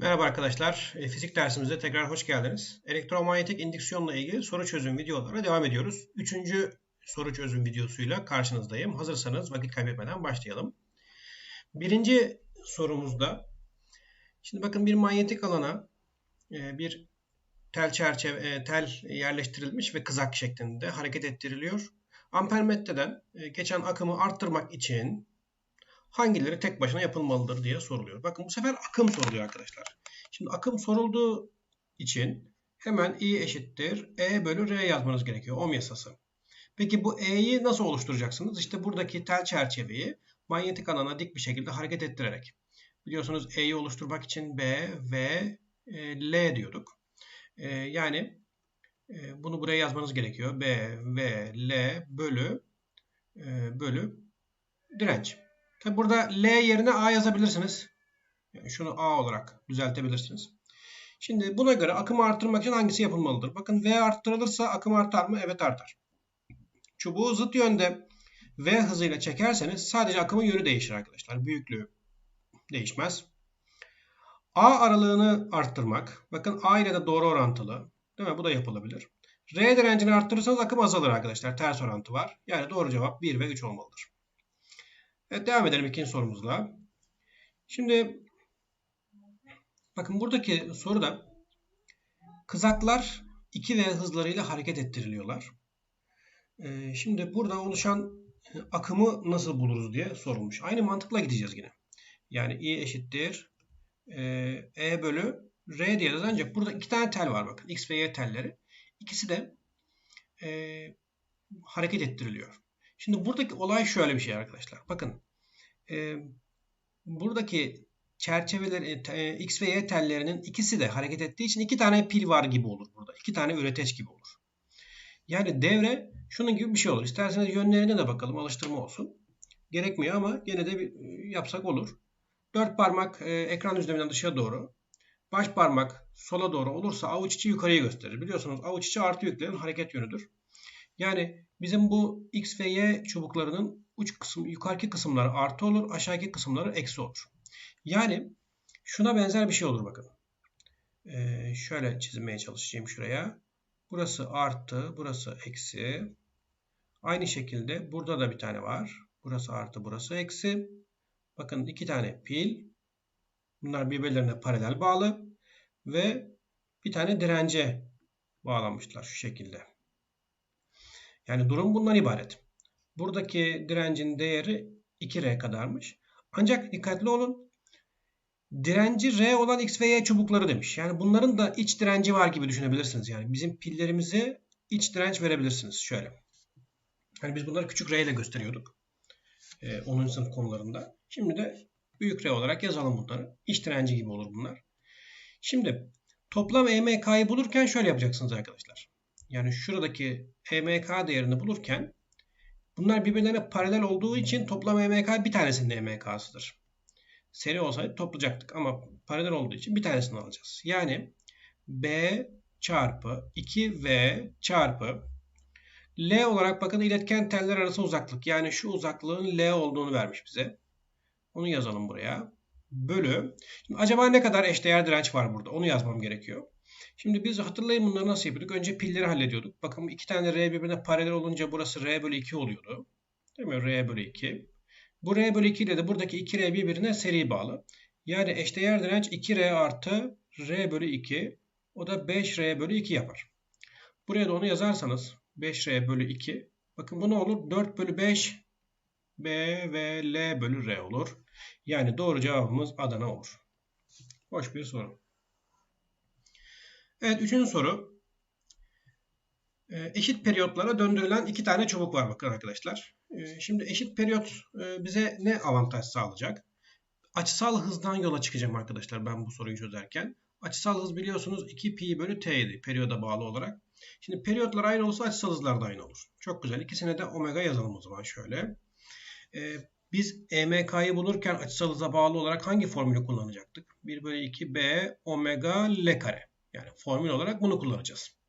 Merhaba arkadaşlar. E, Fizik dersimize tekrar hoş geldiniz. Elektromanyetik indüksiyonla ilgili soru çözüm videolarına devam ediyoruz. Üçüncü soru çözüm videosuyla karşınızdayım. Hazırsanız vakit kaybetmeden başlayalım. Birinci sorumuzda, şimdi bakın bir manyetik alana e, bir tel çerçeve, e, tel yerleştirilmiş ve kızak şeklinde hareket ettiriliyor. Ampermetreden geçen akımı arttırmak için hangileri tek başına yapılmalıdır diye soruluyor. Bakın bu sefer akım soruluyor arkadaşlar. Şimdi akım sorulduğu için hemen I eşittir E bölü R yazmanız gerekiyor. Ohm yasası. Peki bu E'yi nasıl oluşturacaksınız? İşte buradaki tel çerçeveyi manyetik alana dik bir şekilde hareket ettirerek. Biliyorsunuz E'yi oluşturmak için B, V, e, L diyorduk. E, yani e, bunu buraya yazmanız gerekiyor. B, V, L bölü bölü direnç. Tabi burada L yerine A yazabilirsiniz. Yani şunu A olarak düzeltebilirsiniz. Şimdi buna göre akımı arttırmak için hangisi yapılmalıdır? Bakın V arttırılırsa akım artar mı? Evet artar. Çubuğu zıt yönde V hızıyla çekerseniz sadece akımın yönü değişir arkadaşlar. Büyüklüğü değişmez. A aralığını arttırmak. Bakın A ile de doğru orantılı. Değil mi? Bu da yapılabilir. R direncini arttırırsanız akım azalır arkadaşlar. Ters orantı var. Yani doğru cevap 1 ve 3 olmalıdır. Evet devam edelim ikinci sorumuzla. Şimdi bakın buradaki soruda kızaklar 2V hızlarıyla hareket ettiriliyorlar. Ee, şimdi burada oluşan akımı nasıl buluruz diye sorulmuş. Aynı mantıkla gideceğiz yine. Yani I eşittir e, E bölü R diyeceğiz. Ancak burada iki tane tel var bakın. X ve Y telleri. İkisi de e, hareket ettiriliyor. Şimdi buradaki olay şöyle bir şey arkadaşlar. Bakın e, buradaki çerçeveler e, X ve Y tellerinin ikisi de hareket ettiği için iki tane pil var gibi olur burada. İki tane üreteç gibi olur. Yani devre şunun gibi bir şey olur. İsterseniz yönlerine de bakalım alıştırma olsun. Gerekmiyor ama gene de bir, e, yapsak olur. Dört parmak e, ekran düzleminden dışa doğru. Baş parmak sola doğru olursa avuç içi yukarıyı gösterir. Biliyorsunuz avuç içi artı yüklerin hareket yönüdür. Yani bizim bu X ve Y çubuklarının uç kısım, yukarıki kısımları artı olur, aşağıki kısımları eksi olur. Yani şuna benzer bir şey olur bakın. Ee, şöyle çizmeye çalışacağım şuraya. Burası artı, burası eksi. Aynı şekilde burada da bir tane var. Burası artı, burası eksi. Bakın iki tane pil. Bunlar birbirlerine paralel bağlı. Ve bir tane dirence bağlanmışlar şu şekilde. Yani durum bundan ibaret. Buradaki direncin değeri 2R kadarmış. Ancak dikkatli olun. Direnci R olan X ve Y çubukları demiş. Yani bunların da iç direnci var gibi düşünebilirsiniz. Yani bizim pillerimize iç direnç verebilirsiniz. Şöyle. Yani biz bunları küçük R ile gösteriyorduk. Ee, 10. sınıf konularında. Şimdi de büyük R olarak yazalım bunları. İç direnci gibi olur bunlar. Şimdi toplam EMK'yı bulurken şöyle yapacaksınız arkadaşlar. Yani şuradaki EMK değerini bulurken bunlar birbirlerine paralel olduğu için toplam EMK bir tanesinin EMK'sıdır. Seri olsaydı toplayacaktık ama paralel olduğu için bir tanesini alacağız. Yani B çarpı 2V çarpı L olarak bakın iletken teller arası uzaklık. Yani şu uzaklığın L olduğunu vermiş bize. Onu yazalım buraya. Bölü. Şimdi acaba ne kadar eşdeğer direnç var burada? Onu yazmam gerekiyor. Şimdi biz hatırlayın bunları nasıl yapıyorduk? Önce pilleri hallediyorduk. Bakın iki tane R birbirine paralel olunca burası R bölü 2 oluyordu. Değil mi? R bölü 2. Bu R bölü 2 ile de buradaki 2R birbirine seri bağlı. Yani eşdeğer direnç 2R artı R bölü 2. O da 5R bölü 2 yapar. Buraya da onu yazarsanız 5R bölü 2. Bakın bu ne olur? 4 bölü 5 B ve L bölü R olur. Yani doğru cevabımız Adana olur. Hoş bir soru. Evet üçüncü soru. Ee, eşit periyotlara döndürülen iki tane çubuk var bakın arkadaşlar. Ee, şimdi eşit periyot e, bize ne avantaj sağlayacak? Açısal hızdan yola çıkacağım arkadaşlar ben bu soruyu çözerken. Açısal hız biliyorsunuz 2 pi bölü t'ydi periyoda bağlı olarak. Şimdi periyotlar aynı olsa açısal hızlar da aynı olur. Çok güzel. İkisine de omega yazalım o zaman şöyle. Ee, biz EMK'yı bulurken açısal hıza bağlı olarak hangi formülü kullanacaktık? 1 bölü 2 b omega l kare. Yani formül olarak bunu kullanacağız.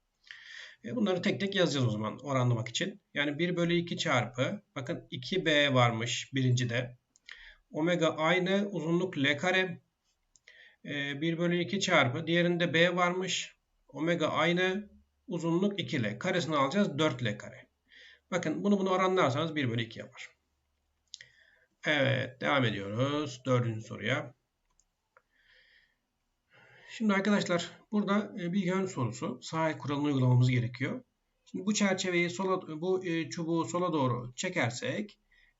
E bunları tek tek yazacağız o zaman oranlamak için. Yani 1 bölü 2 çarpı bakın 2b varmış birincide. Omega aynı uzunluk l kare. E, 1 bölü 2 çarpı. Diğerinde B varmış. Omega aynı. Uzunluk 2L. Karesini alacağız 4L kare. Bakın bunu bunu oranlarsanız 1 bölü 2 yapar. Evet devam ediyoruz. Dördüncü soruya. Şimdi arkadaşlar burada e, bir yön sorusu. Sahil kuralını uygulamamız gerekiyor. Şimdi bu çerçeveyi sola, bu e, çubuğu sola doğru çekersek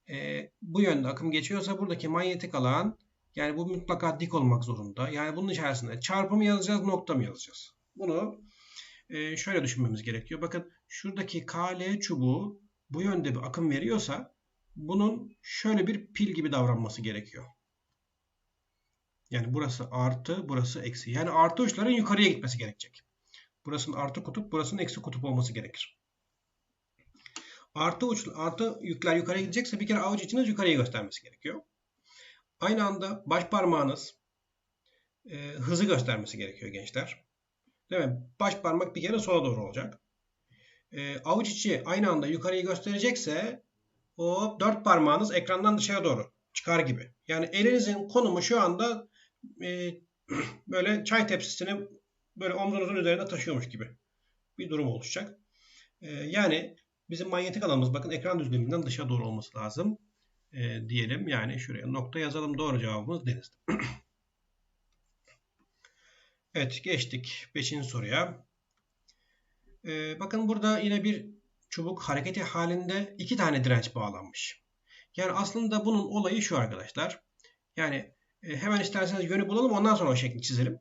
e, bu yönde akım geçiyorsa buradaki manyetik alan yani bu mutlaka dik olmak zorunda. Yani bunun içerisinde çarpı mı yazacağız nokta mı yazacağız? Bunu şöyle düşünmemiz gerekiyor. Bakın şuradaki KL çubuğu bu yönde bir akım veriyorsa bunun şöyle bir pil gibi davranması gerekiyor. Yani burası artı, burası eksi. Yani artı uçların yukarıya gitmesi gerekecek. Burasının artı kutup, burasının eksi kutup olması gerekir. Artı uç, artı yükler yukarıya gidecekse bir kere avuç içiniz yukarıya göstermesi gerekiyor. Aynı anda baş parmağınız e, hızı göstermesi gerekiyor gençler. Değil mi? Baş parmak bir kere sola doğru olacak. E, avuç içi aynı anda yukarıyı gösterecekse o dört parmağınız ekrandan dışarı doğru çıkar gibi. Yani elinizin konumu şu anda e, böyle çay tepsisini böyle omzunuzun üzerine taşıyormuş gibi bir durum oluşacak. E, yani bizim manyetik alanımız bakın ekran düzleminden dışa doğru olması lazım. E, diyelim yani şuraya nokta yazalım. Doğru cevabımız denizde. evet geçtik 5. soruya. E, bakın burada yine bir çubuk hareketi halinde iki tane direnç bağlanmış. Yani aslında bunun olayı şu arkadaşlar. Yani e, hemen isterseniz yönü bulalım ondan sonra o şekli çizelim.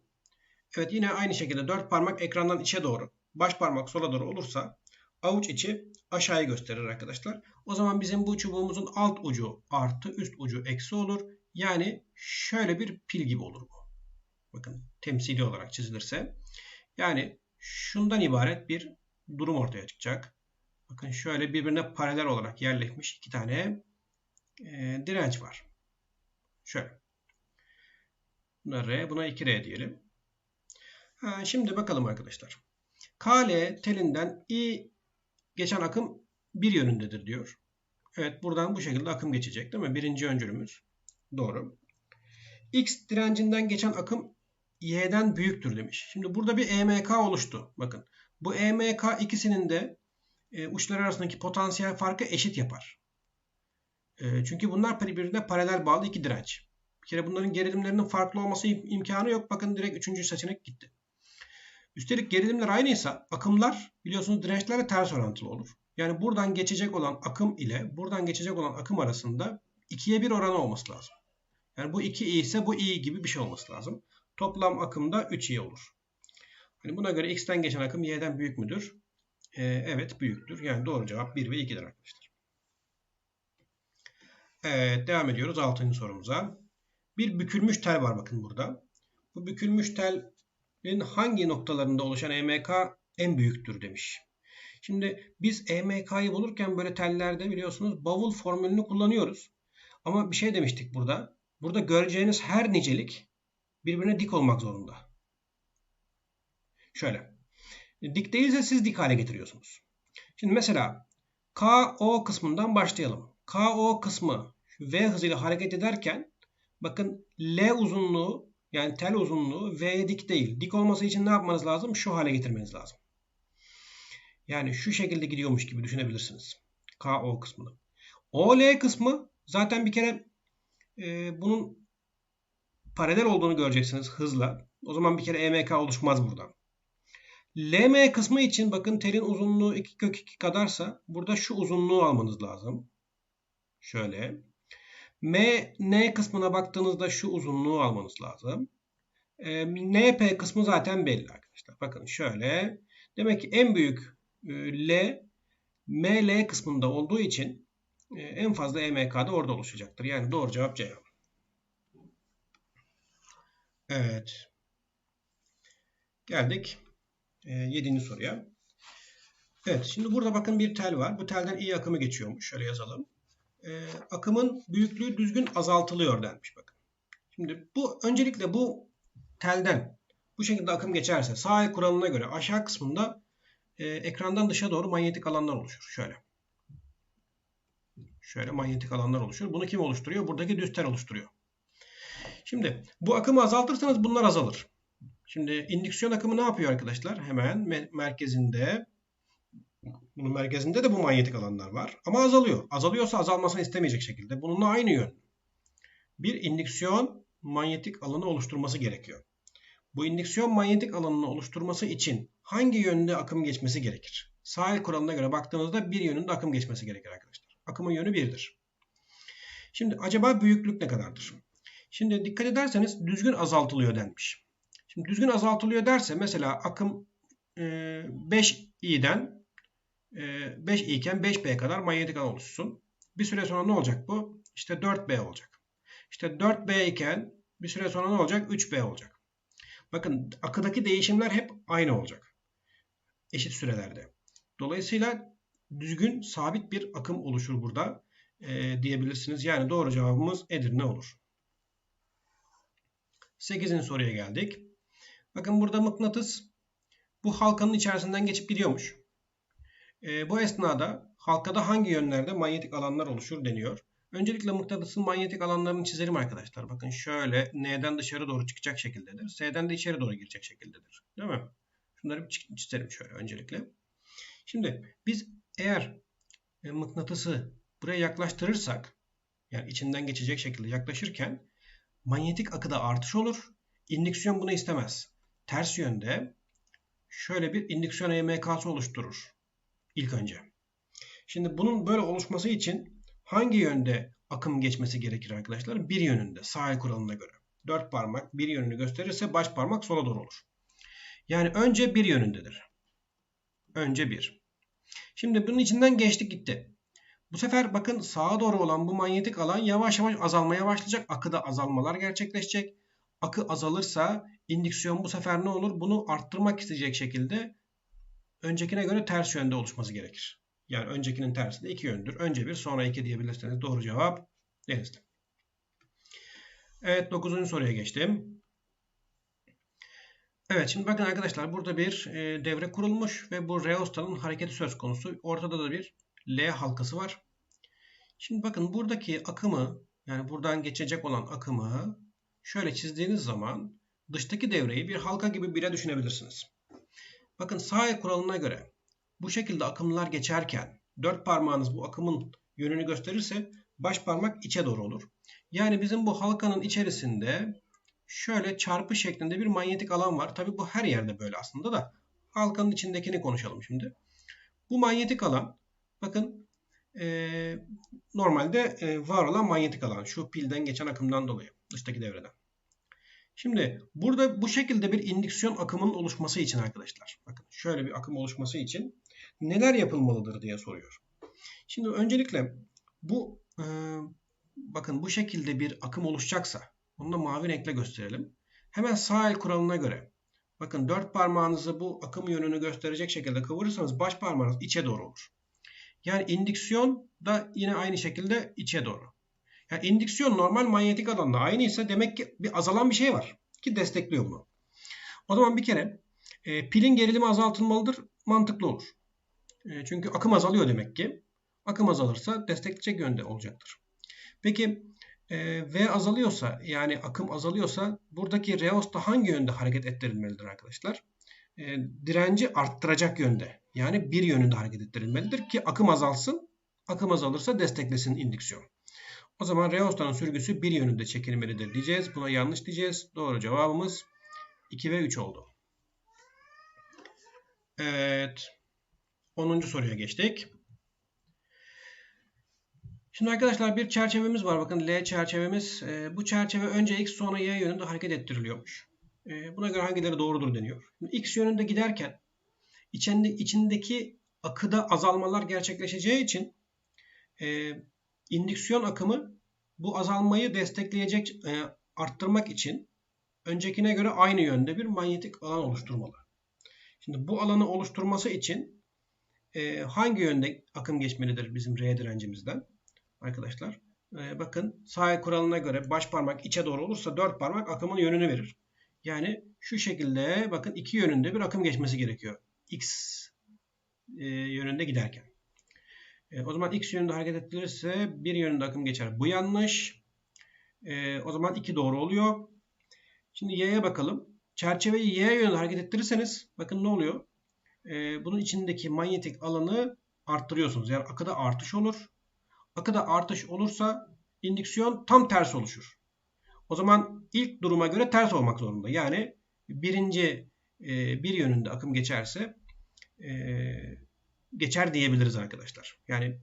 Evet yine aynı şekilde dört parmak ekrandan içe doğru, baş parmak sola doğru olursa avuç içi aşağıya gösterir arkadaşlar. O zaman bizim bu çubuğumuzun alt ucu artı üst ucu eksi olur. Yani şöyle bir pil gibi olur bu. Bakın temsili olarak çizilirse. Yani şundan ibaret bir durum ortaya çıkacak. Bakın şöyle birbirine paralel olarak yerleşmiş iki tane e, direnç var. Şöyle. Buna R, buna 2R diyelim. Ha, şimdi bakalım arkadaşlar. KL telinden I geçen akım bir yönündedir diyor. Evet buradan bu şekilde akım geçecek değil mi? Birinci öncülümüz. Doğru. X direncinden geçen akım Y'den büyüktür demiş. Şimdi burada bir EMK oluştu. Bakın. Bu EMK ikisinin de e, uçlar arasındaki potansiyel farkı eşit yapar. E, çünkü bunlar birbirine paralel bağlı iki direnç. Kere bunların gerilimlerinin farklı olması imkanı yok. Bakın direkt üçüncü seçenek gitti. Üstelik gerilimler aynıysa akımlar biliyorsunuz dirençlerle ters orantılı olur. Yani buradan geçecek olan akım ile buradan geçecek olan akım arasında ikiye bir oranı olması lazım. Yani bu 2i ise bu i gibi bir şey olması lazım. Toplam akımda 3i olur. Hani buna göre x'ten geçen akım y'den büyük müdür? Ee, evet büyüktür. Yani doğru cevap 1 ve 2'dir arkadaşlar. Evet devam ediyoruz 6. sorumuza. Bir bükülmüş tel var bakın burada. Bu bükülmüş telin hangi noktalarında oluşan EMK en büyüktür demiş. Şimdi biz EMK'yı bulurken böyle tellerde biliyorsunuz bavul formülünü kullanıyoruz. Ama bir şey demiştik burada. Burada göreceğiniz her nicelik birbirine dik olmak zorunda. Şöyle. Dik değilse siz dik hale getiriyorsunuz. Şimdi mesela KO kısmından başlayalım. KO kısmı V hızıyla hareket ederken bakın L uzunluğu yani tel uzunluğu V dik değil. Dik olması için ne yapmanız lazım? Şu hale getirmeniz lazım. Yani şu şekilde gidiyormuş gibi düşünebilirsiniz. KO kısmını. OL kısmı zaten bir kere e, bunun paralel olduğunu göreceksiniz hızla. O zaman bir kere EMK oluşmaz buradan. LM kısmı için bakın telin uzunluğu 2 kök 2 kadarsa burada şu uzunluğu almanız lazım. Şöyle. M, N kısmına baktığınızda şu uzunluğu almanız lazım. E, NP kısmı zaten belli arkadaşlar. Bakın şöyle. Demek ki en büyük e, L ML kısmında olduğu için e, en fazla EMK da orada oluşacaktır. Yani doğru cevap C. Evet. Geldik e, 7. soruya. Evet şimdi burada bakın bir tel var. Bu telden iyi akımı geçiyormuş. Şöyle yazalım. E, akımın büyüklüğü düzgün azaltılıyor denmiş bakın. Şimdi bu öncelikle bu telden bu şekilde akım geçerse sahil kuralına göre aşağı kısmında e, ekrandan dışa doğru manyetik alanlar oluşur. Şöyle. Şöyle manyetik alanlar oluşur. Bunu kim oluşturuyor? Buradaki düz tel oluşturuyor. Şimdi bu akımı azaltırsanız bunlar azalır. Şimdi indüksiyon akımı ne yapıyor arkadaşlar? Hemen me merkezinde bunun merkezinde de bu manyetik alanlar var. Ama azalıyor. Azalıyorsa azalmasını istemeyecek şekilde. Bununla aynı yön. Bir indüksiyon manyetik alanı oluşturması gerekiyor. Bu indüksiyon manyetik alanını oluşturması için hangi yönde akım geçmesi gerekir? Sahil kuralına göre baktığınızda bir yönünde akım geçmesi gerekir arkadaşlar. Akımın yönü birdir. Şimdi acaba büyüklük ne kadardır? Şimdi dikkat ederseniz düzgün azaltılıyor denmiş. Şimdi düzgün azaltılıyor derse mesela akım 5i'den 5 i iken 5b kadar manyetik alan oluşsun. Bir süre sonra ne olacak bu? İşte 4b olacak. İşte 4b iken bir süre sonra ne olacak? 3b olacak. Bakın akıdaki değişimler hep aynı olacak. Eşit sürelerde. Dolayısıyla düzgün sabit bir akım oluşur burada e, diyebilirsiniz. Yani doğru cevabımız Edirne olur. 8. soruya geldik. Bakın burada mıknatıs bu halkanın içerisinden geçip gidiyormuş. E, bu esnada halkada hangi yönlerde manyetik alanlar oluşur deniyor. Öncelikle mıknatısın manyetik alanlarını çizelim arkadaşlar. Bakın şöyle N'den dışarı doğru çıkacak şekildedir. S'den de içeri doğru girecek şekildedir. Değil mi? Şunları bir çizelim şöyle öncelikle. Şimdi biz eğer e, mıknatısı buraya yaklaştırırsak yani içinden geçecek şekilde yaklaşırken manyetik akıda artış olur. İndüksiyon bunu istemez. Ters yönde şöyle bir indüksiyon EMK'sı oluşturur ilk önce. Şimdi bunun böyle oluşması için hangi yönde akım geçmesi gerekir arkadaşlar? Bir yönünde sahil kuralına göre. Dört parmak bir yönünü gösterirse baş parmak sola doğru olur. Yani önce bir yönündedir. Önce bir. Şimdi bunun içinden geçtik gitti. Bu sefer bakın sağa doğru olan bu manyetik alan yavaş yavaş azalmaya başlayacak. Akıda azalmalar gerçekleşecek. Akı azalırsa indüksiyon bu sefer ne olur? Bunu arttırmak isteyecek şekilde öncekine göre ters yönde oluşması gerekir. Yani öncekinin tersi de iki yöndür. Önce bir sonra iki diyebilirseniz doğru cevap denizli. Evet 9. soruya geçtim. Evet şimdi bakın arkadaşlar burada bir e, devre kurulmuş ve bu reostanın hareketi söz konusu. Ortada da bir L halkası var. Şimdi bakın buradaki akımı yani buradan geçecek olan akımı şöyle çizdiğiniz zaman dıştaki devreyi bir halka gibi bile düşünebilirsiniz. Bakın sağ el kuralına göre bu şekilde akımlar geçerken dört parmağınız bu akımın yönünü gösterirse baş parmak içe doğru olur. Yani bizim bu halkanın içerisinde şöyle çarpı şeklinde bir manyetik alan var. Tabi bu her yerde böyle aslında da halkanın içindekini konuşalım şimdi. Bu manyetik alan bakın e, normalde e, var olan manyetik alan şu pilden geçen akımdan dolayı dıştaki devreden. Şimdi burada bu şekilde bir indüksiyon akımının oluşması için arkadaşlar bakın şöyle bir akım oluşması için neler yapılmalıdır diye soruyor. Şimdi öncelikle bu e, bakın bu şekilde bir akım oluşacaksa onu da mavi renkle gösterelim. Hemen sağ el kuralına göre bakın dört parmağınızı bu akım yönünü gösterecek şekilde kıvırırsanız baş parmağınız içe doğru olur. Yani indüksiyon da yine aynı şekilde içe doğru. Yani indüksiyon normal manyetik alanla aynıysa demek ki bir azalan bir şey var ki destekliyor bunu. O zaman bir kere e, pilin gerilimi azaltılmalıdır. Mantıklı olur. E, çünkü akım azalıyor demek ki. Akım azalırsa destekleyecek yönde olacaktır. Peki e, V azalıyorsa yani akım azalıyorsa buradaki reosta hangi yönde hareket ettirilmelidir arkadaşlar? E, direnci arttıracak yönde. Yani bir yönünde hareket ettirilmelidir ki akım azalsın. Akım azalırsa desteklesin indüksiyon. O zaman reostanın sürgüsü bir yönünde çekilmelidir diyeceğiz. Buna yanlış diyeceğiz. Doğru cevabımız 2 ve 3 oldu. Evet. 10. soruya geçtik. Şimdi arkadaşlar bir çerçevemiz var. Bakın L çerçevemiz. E, bu çerçeve önce X sonra Y yönünde hareket ettiriliyormuş. E, buna göre hangileri doğrudur deniyor. X yönünde giderken içinde, içindeki akıda azalmalar gerçekleşeceği için e, indüksiyon akımı bu azalmayı destekleyecek, e, arttırmak için öncekine göre aynı yönde bir manyetik alan oluşturmalı. Şimdi bu alanı oluşturması için e, hangi yönde akım geçmelidir bizim R direncimizden? Arkadaşlar e, bakın sağ kuralına göre baş parmak içe doğru olursa dört parmak akımın yönünü verir. Yani şu şekilde bakın iki yönünde bir akım geçmesi gerekiyor. X e, yönünde giderken. E, o zaman X yönünde hareket ettirilirse bir yönünde akım geçer. Bu yanlış. E, o zaman 2 doğru oluyor. Şimdi y'ye bakalım. Çerçeveyi y'ye yönde hareket ettirirseniz bakın ne oluyor? E, bunun içindeki manyetik alanı arttırıyorsunuz. Yani akıda artış olur. Akıda artış olursa indüksiyon tam ters oluşur. O zaman ilk duruma göre ters olmak zorunda. Yani birinci bir yönünde akım geçerse e, geçer diyebiliriz arkadaşlar. Yani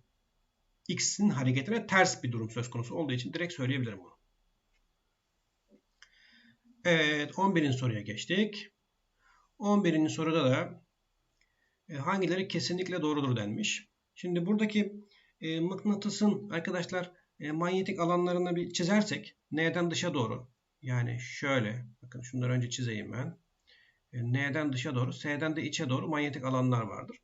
x'in hareketine ters bir durum söz konusu olduğu için direkt söyleyebilirim bunu. Evet 11. soruya geçtik. 11. soruda da e, hangileri kesinlikle doğrudur denmiş. Şimdi buradaki e, mıknatısın arkadaşlar e, manyetik alanlarını bir çizersek N'den dışa doğru yani şöyle bakın şunları önce çizeyim ben. E, N'den dışa doğru S'den de içe doğru manyetik alanlar vardır.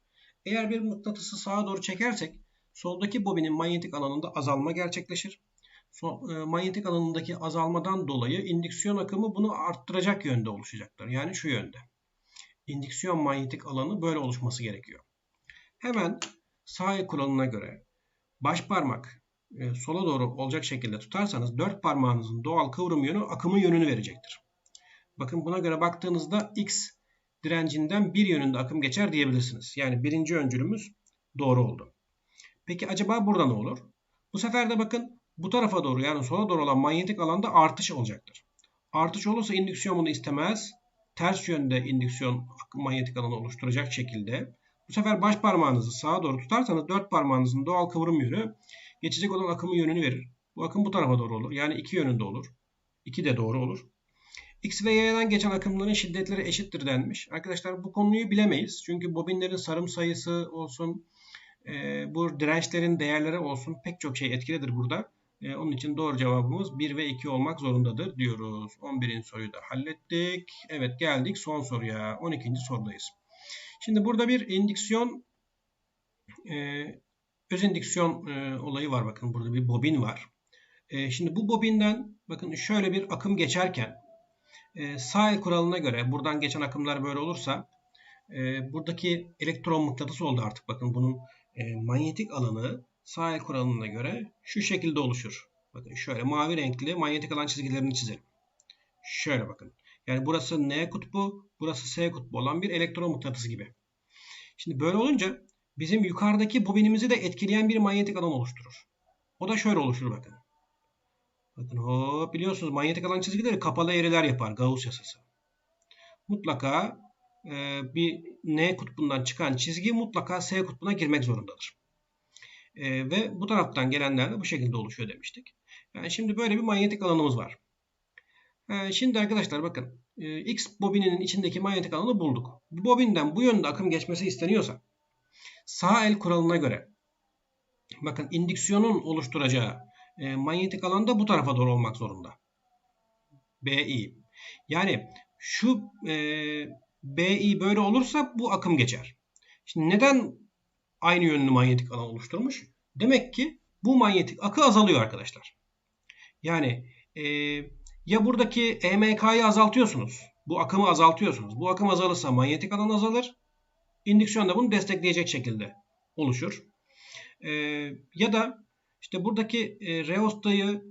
Eğer bir mıknatısı sağa doğru çekersek soldaki bobinin manyetik alanında azalma gerçekleşir. So, e, manyetik alanındaki azalmadan dolayı indüksiyon akımı bunu arttıracak yönde oluşacaktır. Yani şu yönde. İndüksiyon manyetik alanı böyle oluşması gerekiyor. Hemen sağ el kuralına göre baş parmak e, sola doğru olacak şekilde tutarsanız dört parmağınızın doğal kıvrım yönü akımın yönünü verecektir. Bakın buna göre baktığınızda X direncinden bir yönünde akım geçer diyebilirsiniz. Yani birinci öncülümüz doğru oldu. Peki acaba burada ne olur? Bu sefer de bakın bu tarafa doğru yani sola doğru olan manyetik alanda artış olacaktır. Artış olursa indüksiyon bunu istemez. Ters yönde indüksiyon manyetik alanı oluşturacak şekilde. Bu sefer baş parmağınızı sağa doğru tutarsanız dört parmağınızın doğal kıvrım yönü geçecek olan akımın yönünü verir. Bu akım bu tarafa doğru olur. Yani iki yönünde olur. İki de doğru olur. X ve Y'den geçen akımların şiddetleri eşittir denmiş. Arkadaşlar bu konuyu bilemeyiz. Çünkü bobinlerin sarım sayısı olsun, e, bu dirençlerin değerleri olsun pek çok şey etkilidir burada. E, onun için doğru cevabımız 1 ve 2 olmak zorundadır diyoruz. 11. soruyu da hallettik. Evet geldik son soruya. 12. sorudayız. Şimdi burada bir indüksiyon e, öz indüksiyon e, olayı var. Bakın burada bir bobin var. E, şimdi bu bobinden bakın şöyle bir akım geçerken e, sağ kuralına göre buradan geçen akımlar böyle olursa e, buradaki elektron mıknatısı oldu artık. Bakın bunun e, manyetik alanı sağ kuralına göre şu şekilde oluşur. Bakın şöyle mavi renkli manyetik alan çizgilerini çizelim. Şöyle bakın. Yani burası N kutbu, burası S kutbu olan bir elektron mıknatısı gibi. Şimdi böyle olunca bizim yukarıdaki bobinimizi de etkileyen bir manyetik alan oluşturur. O da şöyle oluşur bakın. Bakın hop biliyorsunuz manyetik alan çizgileri kapalı eğriler yapar Gauss yasası. Mutlaka e, bir N kutbundan çıkan çizgi mutlaka S kutbuna girmek zorundadır. E, ve bu taraftan gelenler de bu şekilde oluşuyor demiştik. Yani şimdi böyle bir manyetik alanımız var. E, şimdi arkadaşlar bakın e, X bobininin içindeki manyetik alanı bulduk. Bu bobinden bu yönde akım geçmesi isteniyorsa sağ el kuralına göre bakın indüksiyonun oluşturacağı e, manyetik alan da bu tarafa doğru olmak zorunda. BI. Yani şu e, BI böyle olursa bu akım geçer. Şimdi neden aynı yönlü manyetik alan oluşturmuş? Demek ki bu manyetik akı azalıyor arkadaşlar. Yani e, ya buradaki EMK'yı azaltıyorsunuz. Bu akımı azaltıyorsunuz. Bu akım azalırsa manyetik alan azalır. İndüksiyon da bunu destekleyecek şekilde oluşur. E, ya da işte buradaki e, reostayı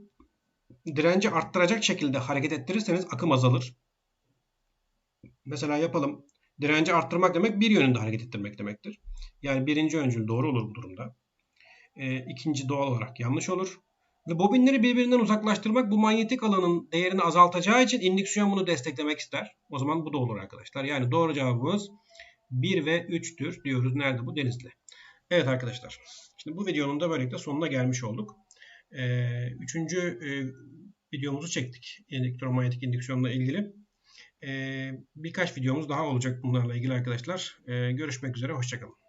direnci arttıracak şekilde hareket ettirirseniz akım azalır. Mesela yapalım. Direnci arttırmak demek bir yönünde hareket ettirmek demektir. Yani birinci öncül doğru olur bu durumda. E, ikinci doğal olarak yanlış olur. Ve bobinleri birbirinden uzaklaştırmak bu manyetik alanın değerini azaltacağı için indüksiyon bunu desteklemek ister. O zaman bu da olur arkadaşlar. Yani doğru cevabımız 1 ve 3'tür diyoruz. Nerede bu? Denizli. Evet arkadaşlar. Şimdi bu videonun da böylelikle sonuna gelmiş olduk. Ee, üçüncü e, videomuzu çektik. Elektromanyetik indüksiyonla ilgili. Ee, birkaç videomuz daha olacak bunlarla ilgili arkadaşlar. Ee, görüşmek üzere. Hoşçakalın.